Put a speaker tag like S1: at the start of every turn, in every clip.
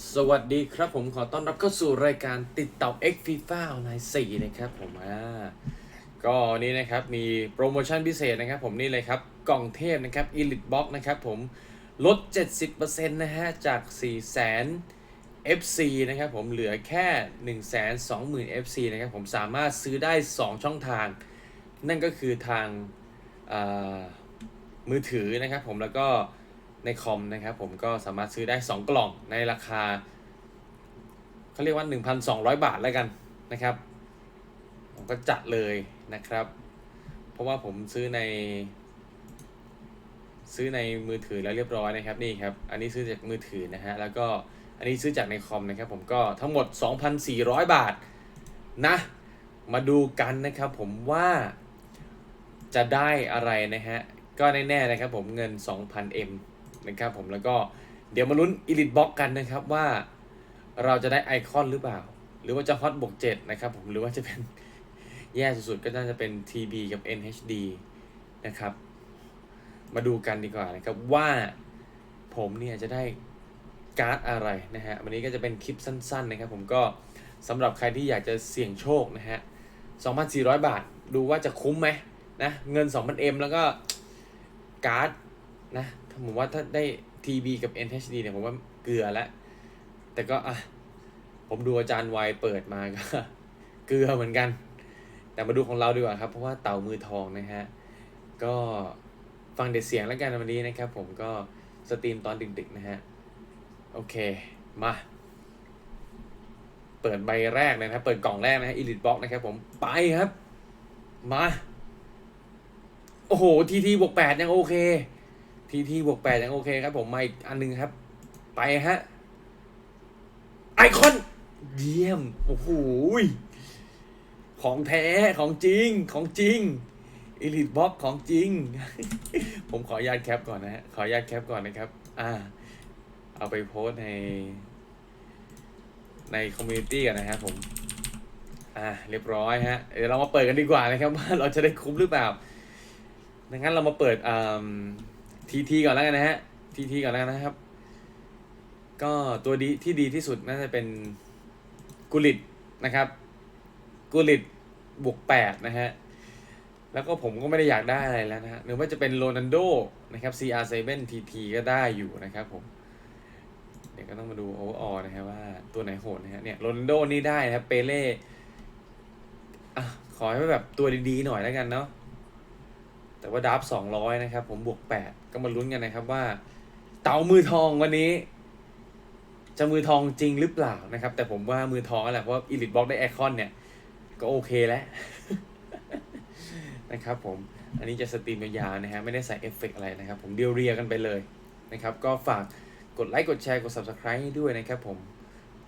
S1: สวัสดีครับผมขอต้อนรับเข้าสู่รายการติดต่อ X FIFA Online 4นะครับผมอ่าก็นี้นะครับมีโปรโมชั่นพิเศษนะครับผมนี่เลยครับ กล่องเทพนะครับ Elite Box นะครับผมลด 70%นะฮะ จาก4 0 0 0 0 FC นะครับผมเหลือแค่ 1 2 0 0 0 0 FC นะครับผมสามารถซื้อได้ 2 ช่องทาง นั่นก็คือทางมือถือนะครับผมแล้วก็ ในคอมนะครับผมก็สามารถซื้อได้ 2 กล่องในราคาเขาเรียกว่า 1,200 บาทแล้วกันนะครับ ผมก็จัดเลยนะครับ เพราะว่าผมซื้อใน ซื้อในมือถือแล้วเรียบร้อยนะครับนี่ครับ อันนี้ซื้อจากมือถือนะฮะแล้วก็อันนี้ซื้อจากในคอมนะครับผมก็ทั้งหมด 2,400 บาทนะ มาดูกันนะครับผมว่าจะได้อะไรนะฮะก็แน่ๆนะครับผมเงิน 2,000M นะครับผมแล้วก็เดี๋ยวมาลุ้น Elite Box กันนะครับว่าเราจะได้ไอคอนหรือเปล่า หรือว่าจะฮอตบวก7นะครับผมหรือว่าจะเป็นแย่สุดๆ ก็น่าจะเป็น TB กับ NHD นะครับ มาดูกันดีกว่านะครับว่าผมเนี่ยจะได้การ์ดอะไรนะฮะ วันนี้ก็จะเป็นคลิปสั้น ๆ นะครับ ผมก็สำหรับใครที่อยากจะเสี่ยงโชคนะฮะ 2,400 บาท ดูว่าจะคุ้มไหมนะ เงิน 2,000M แล้วก็การ์ดนะ ผมว่าถ้าได้ TB กับ NHD เนี่ยผมว่าเกลือแล้ว แต่ก็อะผมดูอาจารย์วัยเปิดมาก็ เกลือเหมือนกัน แต่มาดูของเราดีกว่าครับ เพราะว่าเต่ามือทองนะฮะ ก็ฟังเด็ดเสียงแล้วกันวันนี้นะครับ ผมก็สตรีมตอนดึกๆนะฮะ โอเค มา เปิดใบแรกเลยนะครับเปิดกล่องแรกนะฮะ Elite Box นะครับผมไปครับ มา โอ้โหทีทีบวกแปดยังโอเค ทีทีบวกแปดยังโอเคครับ ผมมาอีกอันหนึงครับ ไปฮะ ไอคอน เยี่ยม โอ้โหของแท้ของจริงของจริง Elite Box ของจริง ผมขออนุญาตแคปก่อนนะฮะ ขออนุญาตแคปก่อนนะครับ อ่า เอาไปโพสใน ในคอมมูนิตี้กันนะครับผม อ่า เรียบร้อยฮะ เดี๋ยวเรามาเปิดกันดีกว่านะครับ ว่าเราจะได้คุ้มหรือเปล่าดังนั้นเรามาเปิดอ่า ทีทีก่อนแล้วกันนะฮะทีทีก่อนแล้วกันนะครับ ก็ตัวดีที่ดีที่สุดน่าจะเป็นกุลิตนะครับ กุลิตบวกแปดนะฮะแล้วก็ผมก็ไม่ได้อยากได้อะไรแล้วนะฮะหรือว่าจะเป็นโรนันโดนะครับ CR7 TT ก็ได้อยู่นะครับผม เดี๋ยวก็ต้องมาดูโอเวอร์ออนะครับว่าตัวไหนโหดนะฮะเนี่ยโรนัลโดนี่ได้นะครับเปเล่อะขอให้แบบตัวดีๆหน่อยแล้วกันเนาะ แต่ว่าดับสองร้อยนะครับ ผมบวกแปดก็มาลุ้นกันนะครับว่า เต่ามือทองวันนี้ จะมือทองจริงหรือเปล่านะครับ แต่ผมว่ามือทองแหละเพราะอีลิทบ็อกได้ไอคอนเนี่ย ก็โอเคแล้วนะครับผมอันนี้จะสตรีมยาวๆนะฮะไม่ได้ใส่เอฟเฟกต์อะไรนะครับ ผมเดียวเรียกันไปเลยนะครับ ก็ฝากกดไลค์กดแชร์กด Subscribe ให้ด้วยนะครับผม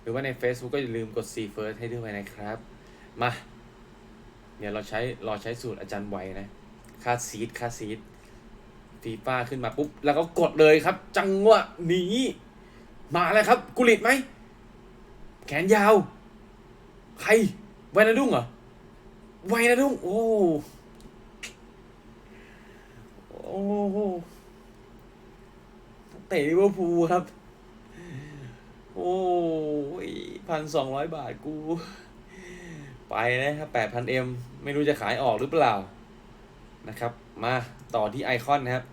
S1: หรือว่าใน Facebook ก็อย่าลืมกด See First ให้ด้วยนะครับ มา เดี๋ยวเราใช้รอใช้สูตรอาจารย์ไว้นะ ค่าซีดค่าซีดฟีฟ่าขึ้นมาปุ๊บ แล้วก็กดเลยครับ จังหวะนี้ มาแล้วครับ กุลิตไหม แขนยาว ใครไวนาดุ้งเหรอไวนาดุ้งโอ้โอ้โหเตะลิเวอร์พูลครับ โอ้ยพันสองร้อยบาทกู ไปนะครับแปดพันเอ็มไม่รู้จะขายออกหรือเปล่า นะครับ มาต่อที่ไอคอนนะครับ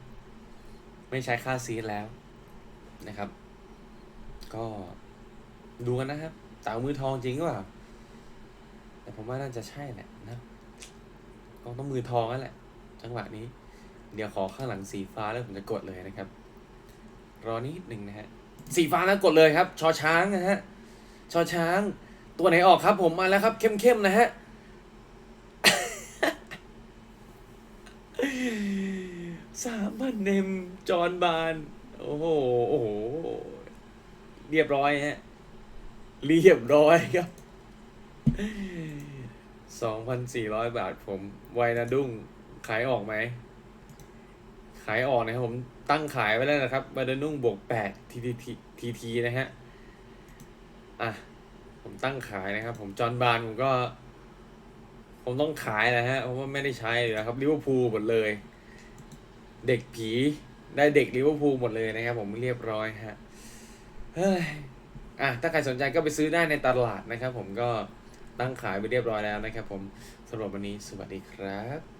S1: ไม่ใช้ค่าซีดแล้วนะครับ ก็ดูกันนะครับต่ามือทองจริงหรือเปล่าแต่ผมว่าน่าจะใช่แหละนะก็ต้องมือทองนั่นแหละ จังหวะนี้ เดี๋ยวขอข้างหลังสีฟ้าแล้วผมจะกดเลยนะครับ รอนิดหนึ่งนะฮะ สีฟ้าแล้วกดเลยครับ ชอช้างนะฮะ ชอช้าง ตัวไหนออกครับ ผมมาแล้วครับ เข้มๆนะฮะ สามพันเนมจอนบาน โอ้โห โอ้โห เรียบร้อยฮะ เรียบร้อยครับสองพันสี่ร้อยบาทผมไวนาดุ้งขายออกไหม ขายออกนะครับผมตั้งขายไว้แล้วนะครับบาดานุ่งบวกแปดทีทีทีทีนะฮะ อะ ผมตั้งขายนะครับ ผมจอนบานผมก็ ผมต้องขายนะฮะเพราะว่าไม่ได้ใช้เลยนะครับลิเวอร์พูลหมดเลย เด็กผีได้เด็กลิเวอร์พูลหมดเลยนะครับผมเรียบร้อยฮะเฮ้ยอะถ้าใครสนใจก็ไปซื้อได้ในตลาดนะครับ ผมก็ตั้งขายไปเรียบร้อยแล้วนะครับ ผมสำหรับวันนี้สวัสดีครับ